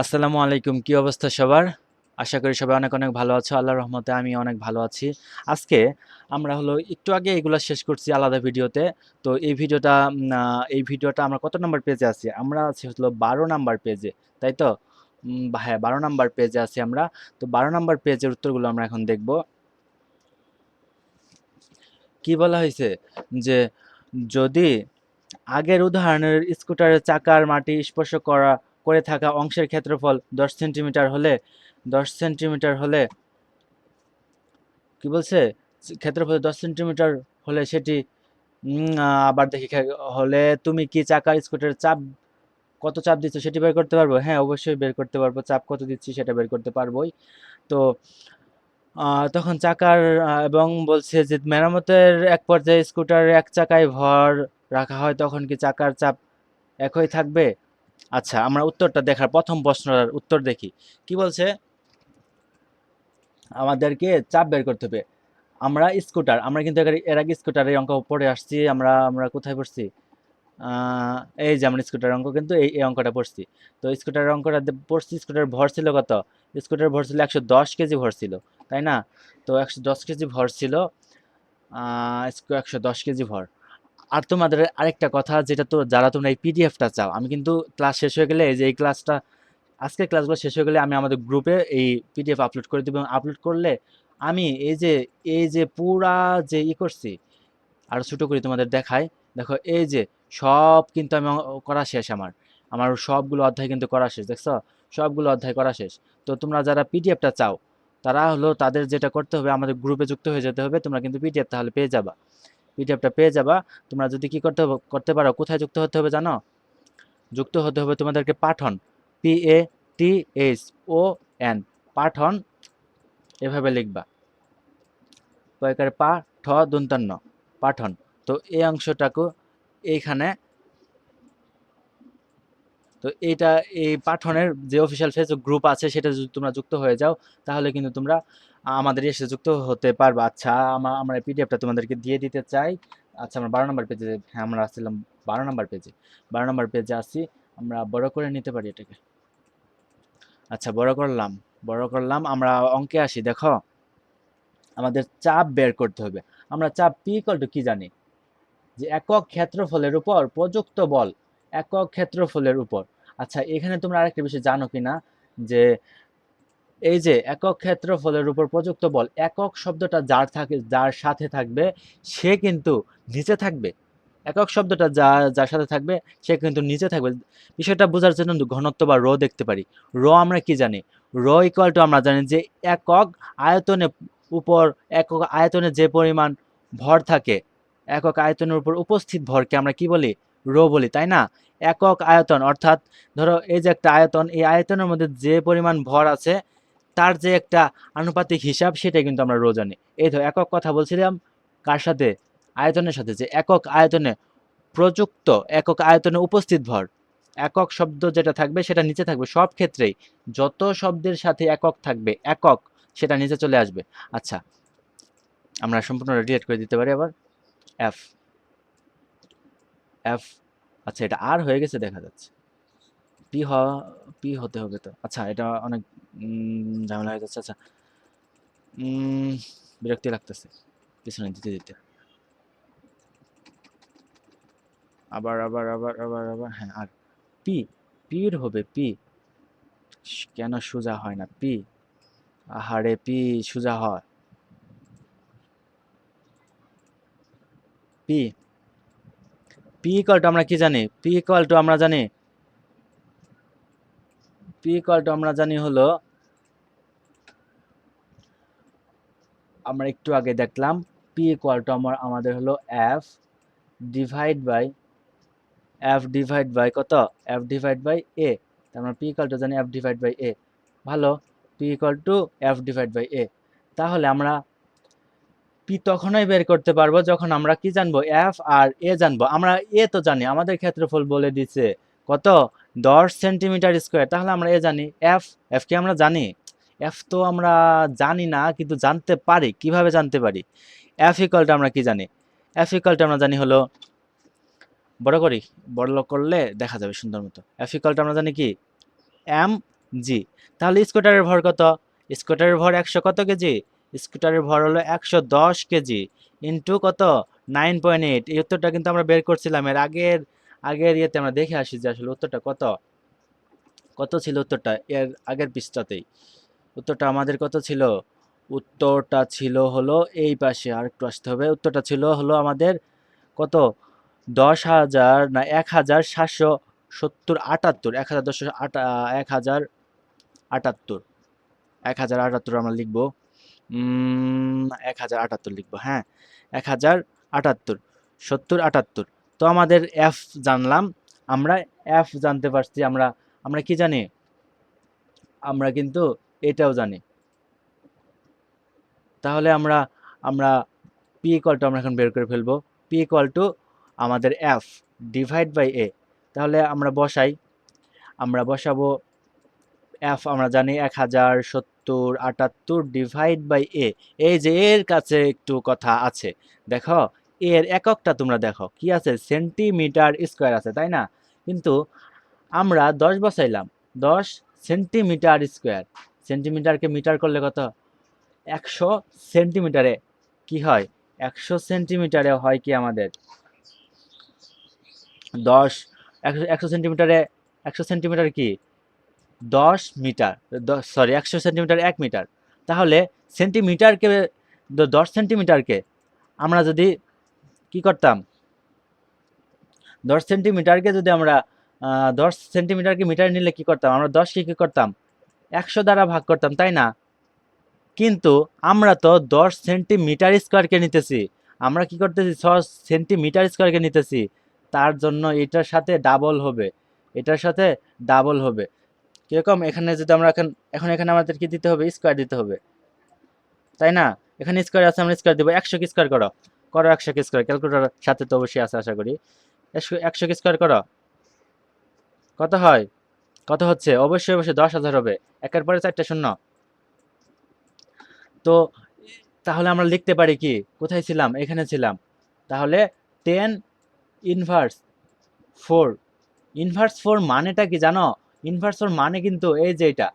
আসসালামু আলাইকুম, কি অবস্থা সবার? আশা করি সবাই অনেক অনেক ভালো আছো। আল্লাহর রহমতে আমি অনেক ভালো আছি। আজকে আমরা হলো একটু আগে এগুলো শেষ করছি আলাদা ভিডিওতে। তো এই ভিডিওটা এই ভিডিওটা আমরা কত নাম্বার পেজে আছি? আমরা আছি হলো বারো নাম্বার পেজে, তাই তো? হ্যাঁ বারো নাম্বার পেজে আছি আমরা। তো বারো নাম্বার পেজের উত্তরগুলো আমরা এখন দেখব। কি বলা হয়েছে? যে যদি আগের উদাহরণের স্কুটারের চাকার মাটি স্পর্শ করা করে থাকা অংশের ক্ষেত্রফল দশ সেন্টিমিটার হলে, দশ সেন্টিমিটার হলে কি বলছে? ক্ষেত্রফল দশ সেন্টিমিটার হলে সেটি আবার দেখি হলে তুমি কি চাকার স্কুটারের চাপ কত চাপ দিচ্ছ সেটি বের করতে পারব? হ্যাঁ অবশ্যই বের করতে পারব। চাপ কত দিচ্ছি সেটা বের করতে পারবোই। তো তখন চাকার এবং বলছে যে মেরামতের এক পর্যায়ে স্কুটার এক চাকায় ভর রাখা হয়, তখন কি চাকার চাপ একই থাকবে? আচ্ছা আমরা উত্তরটা দেখার প্রথম প্রশ্নটার উত্তর দেখি। কি বলছে? আমাদেরকে চাপ বের করতে হবে। আমরা স্কুটার, আমরা কিন্তু এর- আগে স্কুটারের অঙ্ক পড়ে আসছি, আমরা আমরা কোথায় পড়ছি? এই যে আমরা স্কুটারের অঙ্ক কিন্তু এই এই অঙ্কটা পড়ছি। তো স্কুটারের অঙ্কটা পড়ছি স্কুটার ভর ছিল কত? স্কুটার ভর ছিল একশো দশ কেজি ভর ছিল, তাই না? তো একশো দশ কেজি ভর ছিল একশো দশ কেজি ভর। আর তোমাদের আরেকটা কথা, যেটা তো যারা তোমরা এই পিডিএফটা চাও, আমি কিন্তু ক্লাস শেষ হয়ে গেলে এই যে এই ক্লাসটা আজকের ক্লাসগুলো শেষ হয়ে গেলে আমি আমাদের গ্রুপে এই পিডিএফ আপলোড করে দেবো আপলোড করলে আমি এই যে এই যে পুরা যে ই করছি আরও ছোটো করে তোমাদের দেখাই, দেখো এই যে সব কিন্তু আমি করা শেষ আমার। আমার সবগুলো অধ্যায় কিন্তু করা শেষ, দেখছ? সবগুলো অধ্যায় করা শেষ। তো তোমরা যারা পিডিএফটা চাও, তারা হলো তাদের যেটা করতে হবে, আমাদের গ্রুপে যুক্ত হয়ে যেতে হবে, তোমরা কিন্তু পিডিএফ তাহলে পেয়ে যাবা। পিডিএফটা পেয়ে যাবা। তোমরা যদি কি করতে করতে পারো, কোথায় যুক্ত হতে হবে জানো? যুক্ত হতে হবে তোমাদেরকে Pathan P A T H O N Pathan, এভাবে লিখবা। পয়কারে পা, ঠ, দন্তান্ন, পাঠন। তো এই অংশটাকে এইখানে, তো এইটা, এই পাঠনের যে অফিসিয়াল ফেসবুক গ্রুপ আছে, সেটা যদি তোমরা যুক্ত হয়ে যাও, তাহলে কিন্তু তোমরা আমাদের এসে যুক্ত হতে পারবে। আচ্ছা আমরা আমরা পিডিএফটা তোমাদেরকে দিয়ে দিতে চাই। আচ্ছা আমরা বারো নম্বর পেজে হ্যাঁ আমরা আসছিলাম বারো নম্বর পেজে বারো নম্বর পেজে আসি, আমরা বড় করে নিতে পারি এটাকে। আচ্ছা বড় করলাম বড় করলাম, আমরা অঙ্কে আসি, দেখো। আমাদের চাপ বের করতে হবে। আমরা চাপ পি ইকুয়াল টু কি জানি? যে একক ক্ষেত্রফলের উপর প্রযুক্ত বল, একক ক্ষেত্রফলের উপর। আচ্ছা এখানে তোমরা আরেকটা বিষয় জানো কি না যে এই যে একক ক্ষেত্রফলের উপর প্রযুক্ত বল, একক শব্দটা যার থাকে, যার সাথে থাকবে, সে কিন্তু নিচে থাকবে। একক শব্দটা যা, যার সাথে থাকবে, সে কিন্তু নিচে থাকবে। বিষয়টা বোঝার জন্য ঘনত্ব বা রো দেখতে পারি। র আমরা কি জানি? র ইকুয়াল টু আমরা জানি যে একক আয়তনে উপর, একক আয়তনে যে পরিমাণ ভর থাকে, একক আয়তনের উপর উপস্থিত ভরকে আমরা কি বলি? রো বলি, তাই না? একক আয়তন, অর্থাৎ ধরো এই যে একটা আয়তন, এই আয়তনের মধ্যে যে পরিমাণ ভর আছে তার যে একটা আনুপাতিক হিসাব, সেটা কিন্তু আমরা রো জানি এই তো একক কথা বলছিলাম, কার সাথে? আয়তনের সাথে, যে একক আয়তনে প্রযুক্ত, একক আয়তনে উপস্থিত ভর একক শব্দ যেটা থাকবে সেটা নিচে থাকবে, সব ক্ষেত্রেই যত শব্দের সাথে একক থাকবে, একক, সেটা নিচে চলে আসবে। আচ্ছা আমরা সম্পূর্ণ রিলেট করে দিতে পারি আবার। এফ এফ আচ্ছা এটা আর হয়ে গেছে, দেখা যাচ্ছে। পি হ, পি হতে হবে তো। আচ্ছা এটা অনেক ঝামেলা হয়ে যাচ্ছে। আচ্ছা বিরক্তি লাগতেছে পিছনে দিতে দিতে। আবার আবার আবার আবার আবার হ্যাঁ আর পি, পির হবে পি। কেন সোজা হয় না? পি। আহারে, পি সোজা হয়। পি। পি ইকুয়াল টু আমরা কি জানি? পি ইকুয়াল টু আমরা জানি পি ইকুয়াল টু আমরা জানি হলো, আমরা একটু আগে দেখলাম পি ইকুয়াল টু আমার, আমাদের হলো F divide by F divide by কত? এফ ডিভাইড বাই এ আমরা পি ইকুয়াল টু জানি এফ ডিভাইড বাই এ ভালো। P equal to F divide by A তাহলে আমরা পি তখনই বের করতে পারব যখন আমরা কি জানব? এফ আর এ জানব। আমরা এ তো জানি। আমাদের ক্ষেত্রফল বলে দিছে। কত? দশ সেন্টিমিটার স্কোয়ার, তাহলে আমরা এ জানি এফ এফ কি আমরা জানি? এফ তো আমরা জানি না, কিন্তু জানতে পারি, কীভাবে জানতে পারি? এফ ইকুয়ালটা আমরা কি জানি? এফ ইকুয়ালটা আমরা জানি হলো, বড় করি, বড় করলে দেখা যাবে সুন্দর মতো। এফ ইকুয়ালটা আমরা জানি কি? এম জি তাহলে স্কুটারের ভর কত? স্কুটারের ভর একশো কত কেজি? স্কুটারের ভর হলো একশো দশ কেজি। ইন্টু কত? নাইন পয়েন্ট এইট এই উত্তরটা কিন্তু আমরা বের করছিলাম, এর আগের আগের ইয়েতে আমরা দেখে আসি যে আসলে উত্তরটা কত। কত ছিল উত্তরটা? এর আগের পৃষ্ঠাতেই। উত্তরটা আমাদের কত ছিল? উত্তরটা ছিল হলো এই পাশে আর একটু আসতে হবে। উত্তরটা ছিল হলো আমাদের কত? দশ হাজার না এক হাজার সাতশো সত্তর আটাত্তর। এক হাজার দশশো আটা, এক হাজার আটাত্তর। এক হাজার আটাত্তর আমরা লিখব। এক হাজার আটাত্তর লিখব হ্যাঁ। এক হাজার আটাত্তর, সত্তর আটাত্তর। তো আমাদের এফ জানলাম। আমরা এফ জানতে পারছি, আমরা আমরা কি জানি? আমরা কিন্তু এটাও জানি। তাহলে আমরা আমরা পি ইকুয়ালটু আমরা এখন বের করে ফেলব। পি ইকুয়াল টু আমাদের এফ ডিভাইড বাই এ তাহলে আমরা বসাই। আমরা বসাবো এফ আমরা জানি এক হাজার সত্তর আটাত্তর ডিভাইড বাই এ এই যে এর কাছে একটু কথা আছে। দেখো এর এককটা তোমরা দেখো। কি আছে? সেন্টিমিটার স্কোয়ার আছে, তাই না? কিন্তু আমরা দশ বসাইলাম। দশ সেন্টিমিটার স্কোয়ার সেন্টিমিটারকে মিটার করলে কত? একশো সেন্টিমিটারে কি হয়? একশো সেন্টিমিটারে হয় কি আমাদের? দশ। একশো একশো সেন্টিমিটারে একশো সেন্টিমিটার কি? দশ মিটার সরি একশো সেন্টিমিটার এক মিটার তাহলে সেন্টিমিটারকে দশ সেন্টিমিটারকে আমরা যদি কি করতাম? দশ সেন্টিমিটারকে যদি আমরা দশ সেন্টিমিটারকে মিটার নিলে কি করতাম? আমরা দশকে কি করতাম? একশো দ্বারা ভাগ করতাম, তাই না? কিন্তু আমরা তো দশ সেন্টিমিটার স্কোয়ারকে নিতেছি। আমরা কি করতেছি? ছ সেন্টিমিটার স্কোয়ারকে নিতেছি। তার জন্য এটার সাথে ডাবল হবে। এটার সাথে ডাবল হবে। কীরকম? এখানে যদি আমরা এখন এখন এখানে আমাদের কি দিতে হবে? স্কোয়ার দিতে হবে। তাই না? এখানে স্কোয়ার আছে, আমরা স্কোয়ার দেবো। একশো কি স্কোয়ার করো। করো একশো স্কোয়ার ক্যালকুলেটার সাথে তো অবশ্যই আছে, আশা করি। একশো স্কোয়ার করো। কত হয়? কত হচ্ছে? অবশ্যই অবশ্যই দশ হাজার হবে। একের পরে চারটে শূন্য। তো, তাহলে আমরা লিখতে পারি কি? কোথায় ছিলাম? এখানে ছিলাম। তাহলে ten inverse four inverse four মানেটা কি জানো? ইনভার্স ফোর মানে কিন্তু এই যে এটা।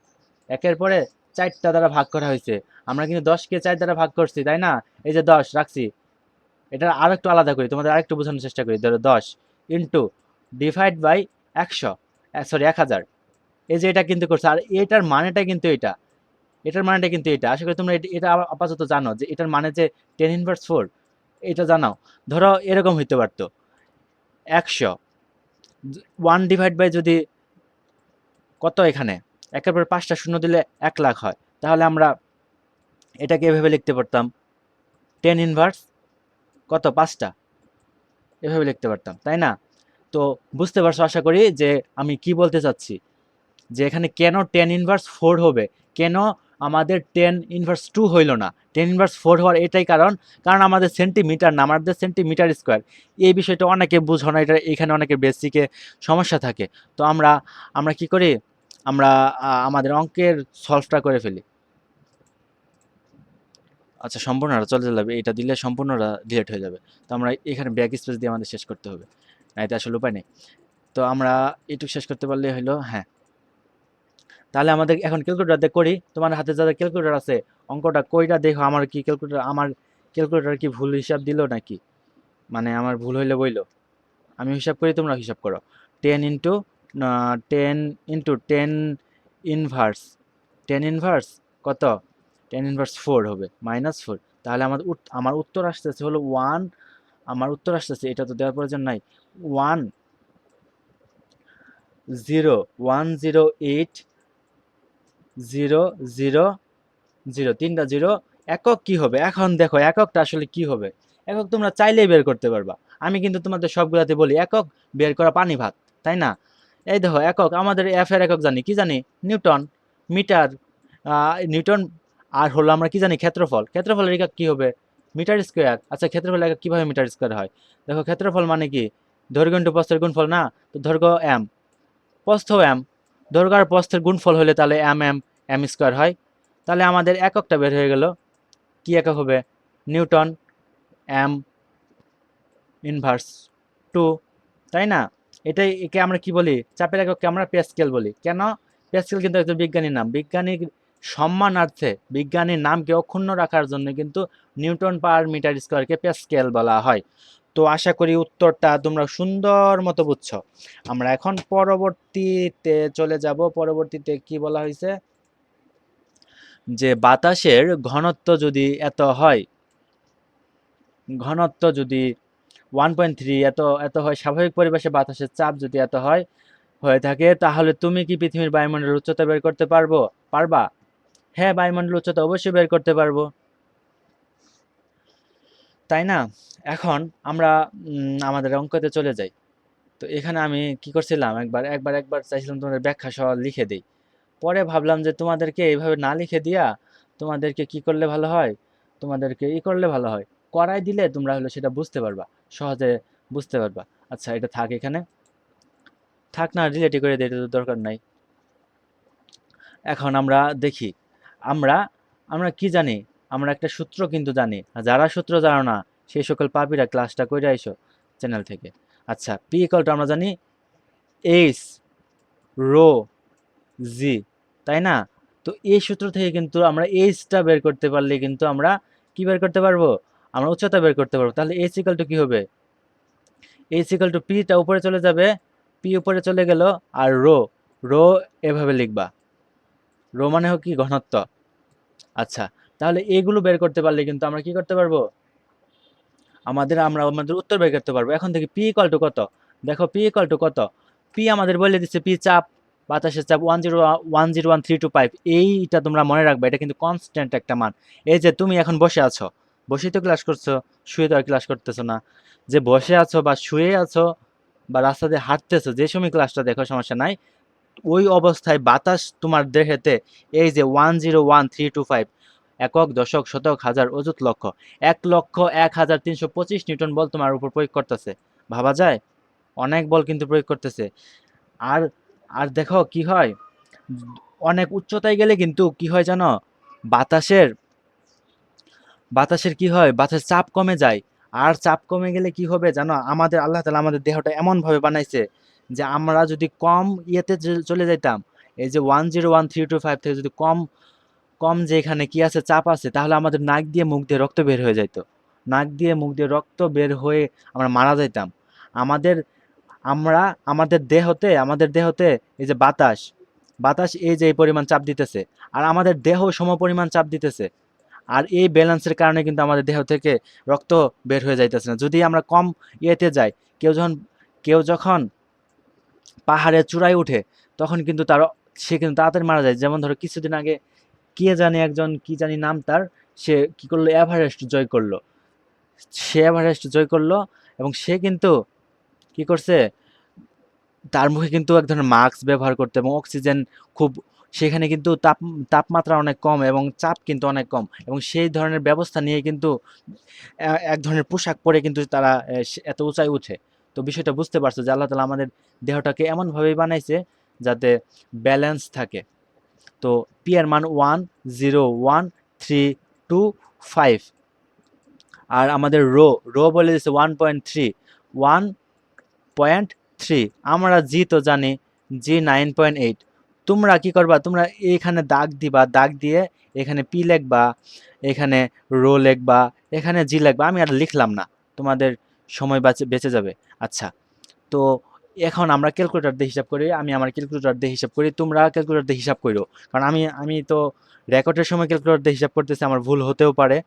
একের পরে চারটা দ্বারা ভাগ করা হয়েছে। আমরা কিন্তু দশকে চার দ্বারা ভাগ করছি, তাই না? এই যে দশ, রাখছি। এটা আর একটু আলাদা করি, তোমাদের আরেকটু বোঝানোর চেষ্টা করি। ধরো দশ ইন্টু ডিভাইড বাই একশো সরি এক হাজার। এই যে এটা কিন্তু করছে, আর এটার মানেটা কিন্তু এটা এটার মানেটা কিন্তু এটা আশা করি তোমরা এটা- আপাতত জানো যে এটার মানে যে টেন ইনভার্স ফোর এটা জানাও। ধরো এরকম হইতে পারতো। একশো ওয়ান ডিভাইড বাই যদি কত এখানে? একের পর পাঁচটা শূন্য দিলে এক লাখ হয়। তাহলে আমরা এটাকে এভাবে লিখতে পারতাম। টেন ইনভার্স কত? পাঁচটা। এভাবে লিখতে পারতাম, তাই না? তো বুঝতে পারছ আশা করি যে আমি কি বলতে চাচ্ছি? যে এখানে কেন টেন ইনভার্স ফোর হবে? কেন আমাদের টেন ইনভার্স টু হইল না? টেন ইনভার্স ফোর হওয়ার এটাই কারণ কারণ আমাদের সেন্টিমিটার না, আমাদের সেন্টিমিটার স্কোয়ার এই বিষয়টা অনেকে বুঝো না, এটা এখানে অনেকের বেসিকে সমস্যা থাকে। তো আমরা আমরা কি করি? আমরা আমাদের অঙ্কের সলভটা করে ফেলি। আচ্ছা সম্পূর্ণটা চলে যাবে এটা দিলে সম্পূর্ণটা ডিলেট হয়ে যাবে। তো আমরা এখানে ব্যাক স্পেস দিয়ে আমাদের শেষ করতে হবে। না এটা আসলে উপায় নেই। তো আমরা এটুকু শেষ করতে পারলে হলো হ্যাঁ। তাহলে আমাদের এখন ক্যালকুলেটার দিয়ে করি, তোমার হাতে যাদের ক্যালকুলেটার আছে, অঙ্কটা কইটা দেখো আমার কি ক্যালকুলেটার আমার ক্যালকুলেটার কি ভুল হিসাব দিল নাকি? মানে আমার ভুল হইলে বইলো। আমি হিসাব করি, তোমরা হিসাব করো। Ten into ten into ten inverse ten inverse কত? টেন ইনভার্স ফোর হবে মাইনাস ফোর তাহলে আমার আমার উত্তর আসতেছে হলো ওয়ান আমার উত্তর আসতেছে, এটা তো দেওয়ার প্রয়োজন নাই। One zero one zero eight zero zero zero তিনটা জিরো একক কি হবে? এখন দেখো, এককটা আসলে কি হবে? একক তোমরা চাইলেই বের করতে পারবা। আমি কিন্তু তোমাদের সবগুলাতে বলি, একক বের করা পানি ভাত, তাই না? এই দেখো, একক, আমাদের এফ এর একক জানি, কি জানি? নিউটন, মিটার নিউটন আর হলো আমরা কি জানি ক্ষেত্রফল। ক্ষেত্রফলের একক কী হবে? Metre square. আচ্ছা ক্ষেত্রফল একক কীভাবে মিটার স্কোয়ার হয়? দেখো, ক্ষেত্রফল মানে কি? দৈর্ঘ্য ইন্টু প্রস্থের গুণফল না? তো দৈর্ঘ্য এম প্রস্থ এম দৈর্ঘ্য আর প্রস্থের গুণফল হলে তাহলে এম এম এম স্কোয়ার হয়। তাহলে আমাদের এককটা বের হয়ে গেল। কি একক হবে? নিউটন এম ইনভার্স টু তাই না? এটাই একে আমরা কি বলি? চাপের এককে আমরা প্যাসকেল বলি। কেন? প্যাসকেল কিন্তু একজন বিজ্ঞানীর নাম। বিজ্ঞানীর সম্মানার্থে বিজ্ঞানীর নামকে অক্ষুণ্ণ রাখার জন্য কিন্তু নিউটন পার মিটার স্কোয়ারকে প্যাসকেল বলা হয়। তো আশা করি উত্তরটা তোমরা সুন্দর মতো বুঝছ। আমরা এখন পরবর্তীতে চলে যাব। পরবর্তীতে কি বলা হয়েছে? যে বাতাসের ঘনত্ব যদি এত হয়, ঘনত্ব যদি ওয়ান পয়েন্ট থ্রি এত এত হয়, স্বাভাবিক পরিবেশে বাতাসের চাপ যদি এত হয়, হয়ে থাকে, তাহলে তুমি কি পৃথিবীর বায়ুমণ্ডলের উচ্চতা বের করতে পারব? পারবা? হ্যাঁ বায়ুমণ্ডল উচ্চতা অবশ্যই বের করতে পারব। তাই না? এখন আমরা আমাদের অঙ্কতে চলে যাই। তো এখানে আমি কি করছিলাম? একবার একবার একবার চাইছিলাম তোমাদের ব্যাখ্যা সহ লিখে দিই। পরে ভাবলাম যে তোমাদেরকে এইভাবে না লিখে দিয়া তোমাদেরকে কি করলে ভালো হয়? তোমাদেরকে ই করলে ভালো হয়। করাই দিলে তোমরা হলো সেটা বুঝতে পারবা, সহজে বুঝতে পারবা। আচ্ছা এটা থাক এখানে। থাক না রিলেটিভ করে দিয়ে তো দরকার নাই। এখন আমরা দেখি। আমরা আমরা কি জানি? আমরা একটা সূত্র কিন্তু জানি। যারা সূত্র জানো না, সেই সকল পাপিরা ক্লাসটা করে আইসো চ্যানেল থেকে। আচ্ছা পি ইকালটা আমরা জানি এইচ রো জি তাই না? তো এই সূত্র থেকে কিন্তু আমরা এইচটা বের করতে পারলে কিন্তু আমরা কি বের করতে পারব? আমরা উচ্চতা বের করতে পারব। তাহলে এইচ ইকাল টু কি হবে? এইচ ইকাল টু পিটা উপরে চলে যাবে পি উপরে চলে গেল, আর রো রো এভাবে লিখবা। রো মানে হোক কি ঘনত্ব? আচ্ছা তাহলে এগুলো বের করতে পারলে কিন্তু আমরা কি করতে পারব? আমাদের, আমরা আমাদের উত্তর বের করতে পারব। এখন থেকে পি ইকাল টু কত? দেখো পি ইকাল টু কত? পি আমাদের বলে দিচ্ছে পি চাপ, বাতাসের চাপ one zero one zero one three two five এইটা তোমরা মনে রাখবে, এটা কিন্তু কনস্ট্যান্ট একটা মান। এই যে তুমি এখন বসে আছো, বসেই তো ক্লাস করছ, শুয়ে তো আর ক্লাস করতেছো না। যে বসে আছো বা শুয়ে আছো বা রাস্তা দিয়ে হাঁটতেছো, যে সময় ক্লাসটা দেখো, সমস্যা নাই। ওই অবস্থায় বাতাস তোমার দেহেতে, এই যে one zero one three two five একক, দশক, শতক, হাজার, অযুত লক্ষ, এক লক্ষ, এক হাজার তিনশো পঁচিশ নিউটন বল তোমার উপর প্রয়োগ করতেছে। ভাবা যায়? অনেক বল কিন্তু প্রয়োগ করতেছে। আর আর দেখো কি হয়? অনেক উচ্চতায় গেলে কিন্তু কি হয় জানো? বাতাসের বাতাসের কি হয়? বাতাসের চাপ কমে যায়। আর চাপ কমে গেলে কি হবে জানো? আমাদের, আল্লাহ তালা আমাদের দেহটা এমনভাবে বানাইছে যে আমরা যদি কম ইয়েতে চলে যাইতাম, এই যে one zero one three two five থেকে যদি কম কম যে এখানে কি আছে, চাপ আছে, তাহলে আমাদের নাক দিয়ে মুখ দিয়ে রক্ত বের হয়ে যাইতো। নাক দিয়ে মুখ দিয়ে রক্ত বের হয়ে আমরা মারা যাইতাম। আমাদের, আমরা, আমাদের দেহতে আমাদের দেহতে এই যে বাতাস বাতাস এই যে এই পরিমাণ চাপ দিতেছে, আর আমাদের দেহ সম পরিমাণ চাপ দিতেছে, আর এই ব্যালেন্সের কারণে কিন্তু আমাদের দেহ থেকে রক্ত বের হয়ে যাইতেছে না। যদি আমরা কম ইয়েতে যাই, কেউ যখন কেউ যখন পাহাড়ের চূড়ায় উঠে তখন কিন্তু তার সে কিন্তু তাড়াতাড়ি মারা যায়। যেমন ধরো কিছুদিন আগে কে জানি একজন কি জানি নাম তার, সে কি করল? এভারেস্ট জয় করল। সে এভারেস্ট জয় করল এবং সে কিন্তু কি করছে? তার মুখে কিন্তু এক ধরনের মাস্ক ব্যবহার করতে এবং অক্সিজেন খুব সেখানে কিন্তু তাপ, তাপমাত্রা অনেক কম এবং চাপ কিন্তু অনেক কম এবং সেই ধরনের ব্যবস্থা নিয়ে কিন্তু এক ধরনের পোশাক পরে কিন্তু তারা এত উঁচায় উঠে। তো বিষয়টা বুঝতে পারছ যে আল্লাহ তালা আমাদের দেহটাকে এমনভাবেই বানাইছে যাতে ব্যালেন্স থাকে। তো পি এর মান one zero one three two five আর আমাদের রো রো বলে দিচ্ছে one point three one point three আমরা জি তো জানি, জি নাইন পয়েন্ট এইট তোমরা কি করবা? তোমরা এখানে দাগ দিবা, দাগ দিয়ে এখানে পি লেখবা, এখানে রো লেখবা, এখানে জি লেখবা। আমি আর লিখলাম না। তোমাদের সময় বাঁচে, বেঁচে যাবে। আচ্ছা তো এখন আমরা ক্যালকুলেটার দিয়ে হিসাব করি, আমি আমার ক্যালকুলেটর দিয়ে হিসাব করি, তোমরা ক্যালকুলেটর দিয়ে হিসাব করো কারণ আমি আমি তো রেকর্ডের সময় ক্যালকুলেটর দিয়ে হিসাব করতেছি, আমার ভুল হতেও পারে।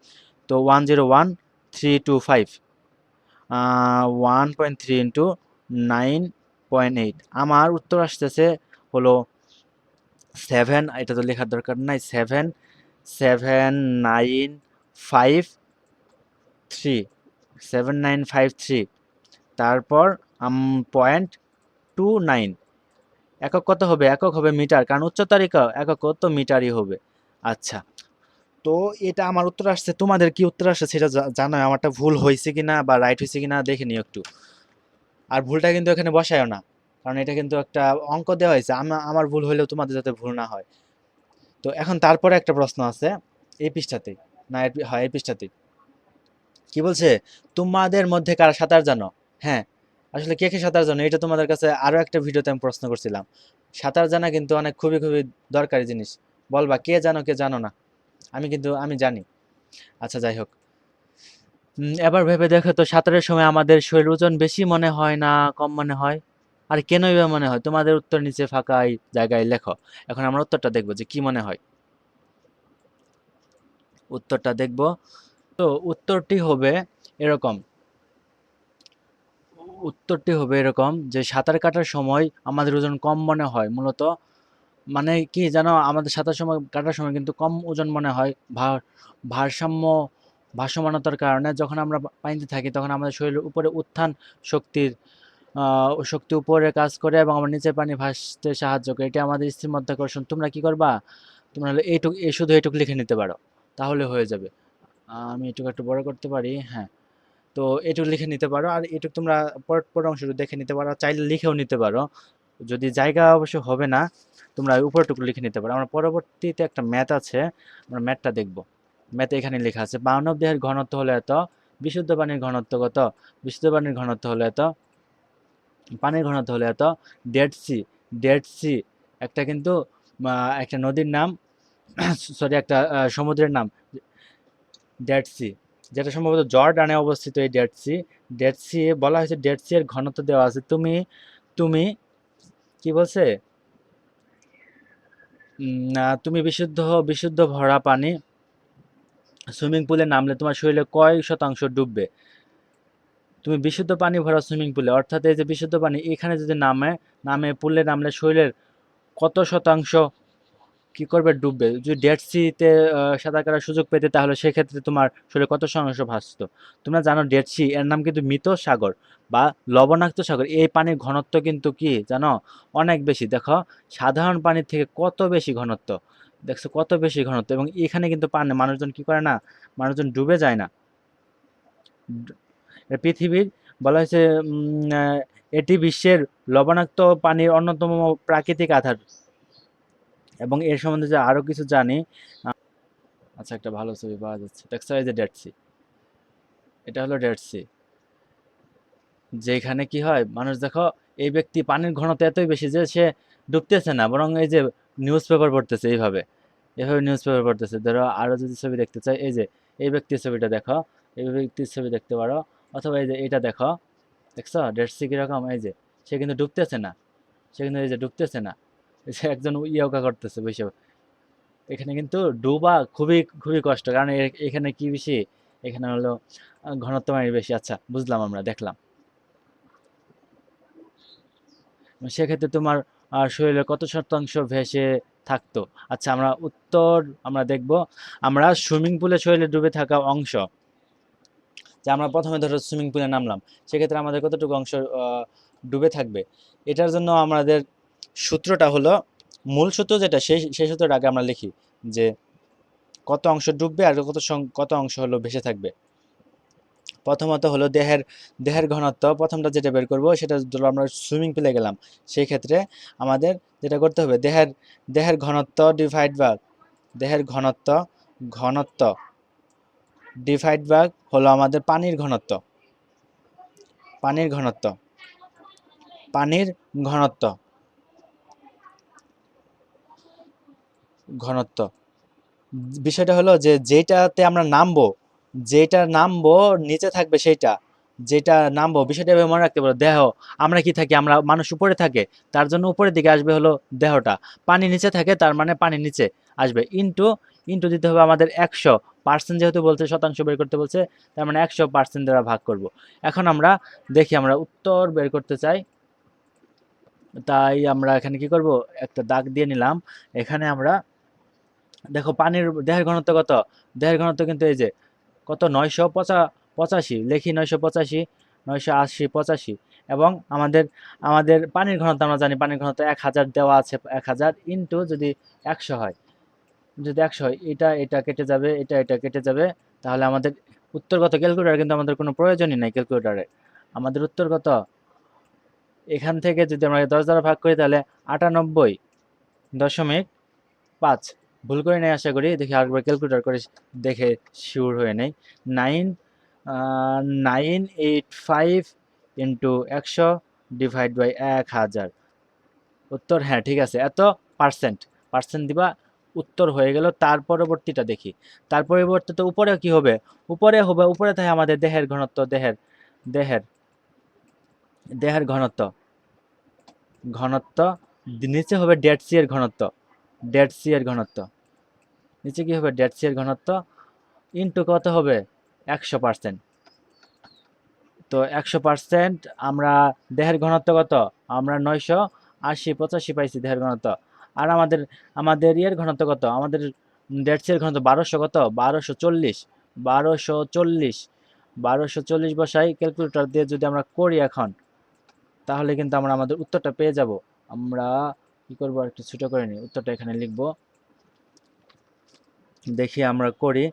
তো one zero one three two five one point three into nine point eight আমার উত্তর আসতেছে হলো সেভেন এটা তো লেখার দরকার নাই seven seven nine five three seven nine five three তারপর পয়েন্ট টু নাইন একক কত হবে? একক হবে মিটার, কারণ উচ্চতার একক একক কত মিটারই হবে। আচ্ছা তো এটা আমার উত্তর আসছে। তোমাদের কি উত্তর আসছে সেটা জানো? আমারটা ভুল হয়েছে কি না বা রাইট হয়েছে কি না দেখে নিও একটু। আর ভুলটা কিন্তু এখানে বসায়ও না, কারণ এটা কিন্তু একটা অঙ্ক দেওয়া হয়েছে। আমা- আমার ভুল হলেও তোমাদের যাতে ভুল না হয়। তো এখন তারপরে একটা প্রশ্ন আছে, এই পৃষ্ঠাতেই না হয়, এই পৃষ্ঠাতেই। কি বলছে? তোমাদের মধ্যে কারা সাঁতার জানো? হ্যাঁ আসলে কে কে সাঁতার জানো? এটা তোমাদের কাছে আরও একটা ভিডিওতে আমি প্রশ্ন করছিলাম। সাঁতার জানা কিন্তু অনেক খুবই খুবই দরকারি জিনিস। বলবা, কে জানো কে জানো না? আমি কিন্তু, আমি জানি। আচ্ছা যাই হোক। এবার ভেবে দেখো তো, সাঁতারের সময় আমাদের শরীর ওজন বেশি মনে হয় না কম মনে হয়? আর কেনই বা মনে হয়? তোমাদের উত্তর নিচে ফাঁকাই জায়গায় লেখো। এখন আমরা উত্তরটা দেখব যে কি মনে হয়। উত্তরটা দেখব। তো উত্তরটি হবে এরকম। উত্তরটি হবে এরকম যে সাঁতার কাটার সময় আমাদের ওজন কম মনে হয় মূলত। মানে কি জানো? আমাদের সাঁতার সময় কাটার সময় কিন্তু কম ওজন মনে হয়। ভার, ভারসাম্য ভাসমানতার কারণে যখন আমরা পানিতে থাকি তখন আমাদের শরীরের উপরে উত্থান শক্তির শক্তি উপরে কাজ করে এবং আমার নিচের পানি ভাসতে সাহায্য করে। এটা আমাদের স্থির মধ্যাকর্ষণ তোমরা কি করবা? তোমরা এইটুকু, এই শুধু এইটুকু লিখে নিতে পারো। তাহলে হয়ে যাবে। আমি এটুকু একটু বড় করতে পারি? হ্যাঁ। তো এটুকু লিখে নিতে পারো। আর এটুকু তোমরা পরের অংশটুকু দেখে নিতে পারো। চাইলে লিখেও নিতে পারো। যদি জায়গা অবশ্য হবে না, তোমরা উপরটুকু লিখে নিতে পারো। আমরা পরবর্তীতে একটা ম্যাথ আছে, আমরা ম্যাথটা দেখব। ম্যাথে এখানে লেখা আছে মানব দেহের ঘনত্ব হলো এত, বিশুদ্ধ পানির ঘনত্ব কত? বিশুদ্ধ পানির ঘনত্ব হলো এত, পানির ঘনত্ব হলো এত, ডেড সি ডেড সি, একটা কিন্তু একটা নদীর নাম সরি, একটা সমুদ্রের নাম ডেড সি যেটা সম্ভবত জর্ডানে অবস্থিত এই ডেড সি ডেড সি বলা হয়েছে ডেড সি এর ঘনত্ব দেওয়া আছে। তুমি তুমি, কি বলছে? তুমি বিশুদ্ধ বিশুদ্ধ ভরা পানি সুইমিং পুলে নামলে তোমার শরীরে কয় শতাংশ ডুববে? তুমি বিশুদ্ধ পানি ভরা সুইমিং পুলে, অর্থাৎ এই যে বিশুদ্ধ পানি এখানে যদি নামে নামে, পুলে নামলে শরীরের কত শতাংশ কি করবে ডুববে? যদি ডেড সিতে সাঁতার কাটার সুযোগ পেতে, তাহলে সেক্ষেত্রে তোমার শরীরে কত শতাংশ ভাসতো? তোমরা জানো ডেড সি এর নাম কিন্তু মৃত সাগর বা লবণাক্ত সাগর। এই পানির ঘনত্ব কিন্তু কি জানো? অনেক বেশি। দেখো, সাধারণ পানির থেকে কত বেশি ঘনত্ব? দেখছ, কত বেশি ঘনত্ব? এবং এখানে কিন্তু পানি, মানুষজন কি করে না? মানুষজন ডুবে যায় না। পৃথিবীর বলা হয়েছে এটি বিশ্বের লবণাক্ত পানির অন্যতম প্রাকৃতিক আধার। এবং এর সম্বন্ধে যে আরও কিছু জানি আচ্ছা একটা ভালো ছবি পাওয়া যাচ্ছে। দেখছ এই যে ডেড সি এটা হলো ডেড সি যেখানে কি হয়, মানুষ দেখো, এই ব্যক্তি পানির ঘনত্ব এতই বেশি যে সে ডুবতেছে না, বরং এই যে নিউজ পেপার পড়তেছে এইভাবে। এভাবে নিউজ পেপার পড়তেছে। ধরো, আরও যদি ছবি দেখতে চাই, এই যে, এই ব্যক্তির ছবিটা দেখো, এই ব্যক্তির ছবি দেখতে পারো, অথবা এই যে, এটা দেখো, দেখছ? ডেড সি কীরকম? এই যে, সে কিন্তু ডুবতেছে না। সে কিন্তু এই যে, ডুবতেছে না। একজন ইয়োগা করতেছে বসে। এখানে কিন্তু ডুবা খুবই খুবই কষ্ট। কারণ এখানে কি বেশি? এখানে হলো ঘনত্ব পানির বেশি। আচ্ছা বুঝলাম আমরা, দেখলাম। সেক্ষেত্রে তোমার শরীরে কত শতাংশ ভেসে থাকতো? আচ্ছা আমরা উত্তর, আমরা দেখব। আমরা সুইমিং পুলে শরীরে ডুবে থাকা অংশ। যে আমরা প্রথমে ধরো সুইমিং পুলে নামলাম। সেক্ষেত্রে আমাদের কতটুকু অংশ ডুবে থাকবে? এটার জন্য আমাদের সূত্রটা হলো, মূল সূত্র যেটা, সেই সেই সূত্রটা আগে আমরা লিখি যে কত অংশ ডুববে আর কত কত অংশ হলো ভেসে থাকবে। প্রথমত হলো দেহের দেহের ঘনত্ব, প্রথমটা যেটা বের করব সেটা ধরো আমরা সুইমিং পুলে গেলাম, সেই ক্ষেত্রে আমাদের যেটা করতে হবে, দেহের দেহের ঘনত্ব ডিভাইড ভাগ, দেহের ঘনত্ব ঘনত্ব ডিভাইড ভাগ হলো আমাদের পানির ঘনত্ব। পানির ঘনত্ব পানির ঘনত্ব। ঘনত্ব। বিষয়টা হলো যে যেটাতে আমরা নামবো যেটা নামবো, নিচে থাকবে সেইটা। যেটা নামবো, বিষয়টা এভাবে মনে রাখতে পারো, দেহ। আমরা কি থাকি? আমরা মানুষ উপরে থাকে, তার জন্য উপরের দিকে আসবে হলো দেহটা। পানি নিচে থাকে, তার মানে পানি নিচে আসবে। ইন্টু ইন্টু দিতে হবে আমাদের একশো পার্সেন্ট যেহেতু বলছে, শতাংশ বের করতে বলছে, তার মানে একশো পার্সেন্ট দ্বারা ভাগ করব। এখন আমরা দেখি, আমরা উত্তর বের করতে চাই। তাই আমরা এখানে কি করব? একটা দাগ দিয়ে নিলাম। এখানে আমরা দেখো পানির দেহের ঘনত্ব কত? দেহের ঘনত্ব কিন্তু এই যে, কত? নয়শো পঁচা, পঁচাশি। লেখি নয়শো পঁচাশি, নয়শো আশি পঁচাশি। এবং আমাদের আমাদের পানির ঘনত্ব আমরা জানি, পানির ঘনত্ব এক হাজার দেওয়া আছে, এক হাজার ইন্টু যদি একশো হয়, যদি একশো হয়, এটা এটা কেটে যাবে, এটা এটা কেটে যাবে, তাহলে আমাদের উত্তরগত ক্যালকুলেটার কিন্তু আমাদের কোনো প্রয়োজনই নাই ক্যালকুলেটারে। আমাদের উত্তরগত এখান থেকে যদি আমরা দশ দ্বারা ভাগ করি তাহলে আটানব্বই দশমিক পাঁচ। ভুল করে নেই আশা করি। দেখি আরেকবার ক্যালকুলেটার করে দেখে শিওর হয়ে নেই। Nine nine eight five into একশো ডিভাইড বাই এক হাজার। উত্তর হ্যাঁ ঠিক আছে। এত পার্সেন্ট পার্সেন্ট দিবা, উত্তর হয়ে গেল। তার পরবর্তীটা দেখি। তার পরবর্তীতে উপরে কি হবে? উপরে হবে, উপরে থাকে আমাদের দেহের ঘনত্ব, দেহের দেহের দেহের ঘনত্ব। ঘনত্ব, নিচে হবে ডেড সি এর ঘনত্ব। ডেড সি এর ঘনত্ব। নিচে কি হবে? ডেড সি এর ঘনত্ব ইন্টু কত হবে? একশো পার্সেন্ট তো একশো পার্সেন্ট আমরা দেহের ঘনত্ব কত? আমরা নয়শো আশি পঁচাশি পাইছি দেহের ঘনত্ব। আর আমাদের আমাদের ইয়ের ঘনত্ব কত? আমাদের ডেড সি ঘনত্ব বারোশো কত? বারোশো চল্লিশ। বারোশো চল্লিশ। বারোশো চল্লিশ বসাই ক্যালকুলেটর দিয়ে যদি আমরা করি এখন, তাহলে কিন্তু আমরা আমাদের উত্তরটা পেয়ে যাব। আমরা কি করব? একটু ছোটো করে নিই উত্তরটা এখানে লিখব। দেখি আমরা করি।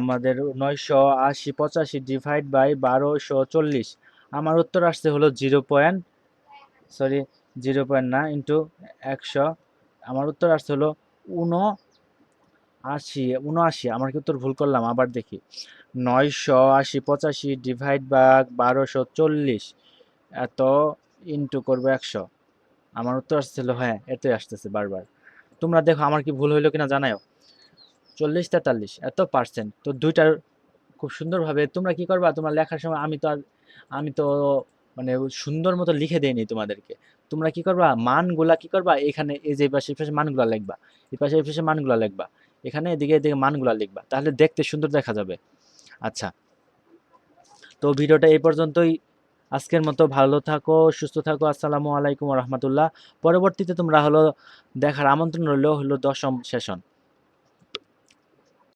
আমাদের নয়শো আশি, পঁচাশি ডিভাইড বাই বারোশো চল্লিশ। আমার উত্তর আসছে হলো zero point sorry zero point না ইন্টু একশো। আমার উত্তর আসছে হলো উনো আশি উনআশি আমার কি উত্তর ভুল করলাম? আবার দেখি। নয়শো আশি, পঁচাশি ডিভাইড বাই বারোশো চল্লিশ। এত ইন্টু করব একশো। আমার উত্তর আসছিল হ্যাঁ এতই আসতেছে বারবার। তোমরা দেখো, আমার কি ভুল হইল কিনা জানাও চল্লিশ তেতাল্লিশ, এত পার্সেন্ট তো দুইটার খুব সুন্দরভাবে তোমরা কি করবা? তোমরা লেখার সময় আমি তো আমি তো মানে সুন্দর মতো লিখে দেইনি তোমাদেরকে। তোমরা কি করবা? মানগুলা কি করবা? এখানে এই যে পাশে পাশে মানগুলা লিখবা। এই পাশে এই পাশে মানগুলা লিখবা। এখানে এদিকে এদিকে মানগুলা লিখবা। তাহলে দেখতে সুন্দর দেখা যাবে। আচ্ছা। তো ভিডিওটা এই পর্যন্তই। আজকের মতো ভালো থাকো, সুস্থ থাকো, আসসালামু আলাইকুম রহমতুল্লাহ। পরবর্তীতে তোমরা হলো দেখার আমন্ত্রণ রইল হলো দশম সেশন।